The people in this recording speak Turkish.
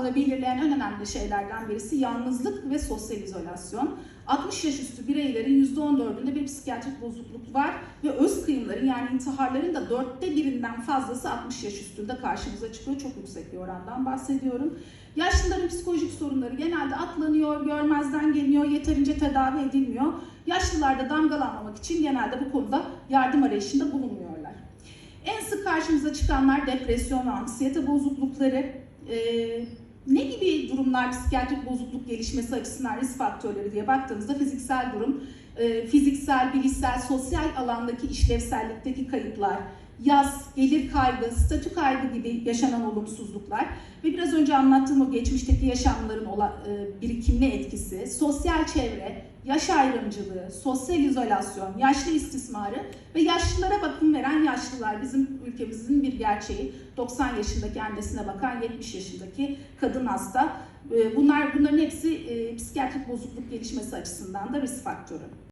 sağlığı belirleyen en önemli şeylerden birisi yalnızlık ve sosyal izolasyon. 60 yaş üstü bireylerin %14'ünde bir psikiyatrik bozukluk var ve öz kıyımların yani intiharların da dörtte birinden fazlası 60 yaş üstünde karşımıza çıkıyor. Çok yüksek bir orandan bahsediyorum. Yaşlıların psikolojik sorunları genelde atlanıyor, görmezden geliniyor, yeterince tedavi edilmiyor. Yaşlılarda damgalanmamak için genelde bu konuda yardım arayışında bulunmuyorlar. En sık karşımıza çıkanlar depresyon ve anksiyete bozuklukları. Ee, ne gibi durumlar psikiyatrik bozukluk gelişmesi açısından risk faktörleri diye baktığımızda fiziksel durum, e, fiziksel, bilişsel, sosyal alandaki işlevsellikteki kayıplar, yaz, gelir kaybı, statü kaybı gibi yaşanan olumsuzluklar ve biraz önce anlattığım o geçmişteki yaşamların e, birikimli etkisi, sosyal çevre, yaş ayrımcılığı, sosyal izolasyon, yaşlı istismarı ve yaşlılara bakım yaşlılar bizim ülkemizin bir gerçeği. 90 yaşındaki annesine bakan 70 yaşındaki kadın hasta. E, Bunlar bunların hepsi e, psikiyatrik bozukluk gelişmesi açısından da risk faktörü.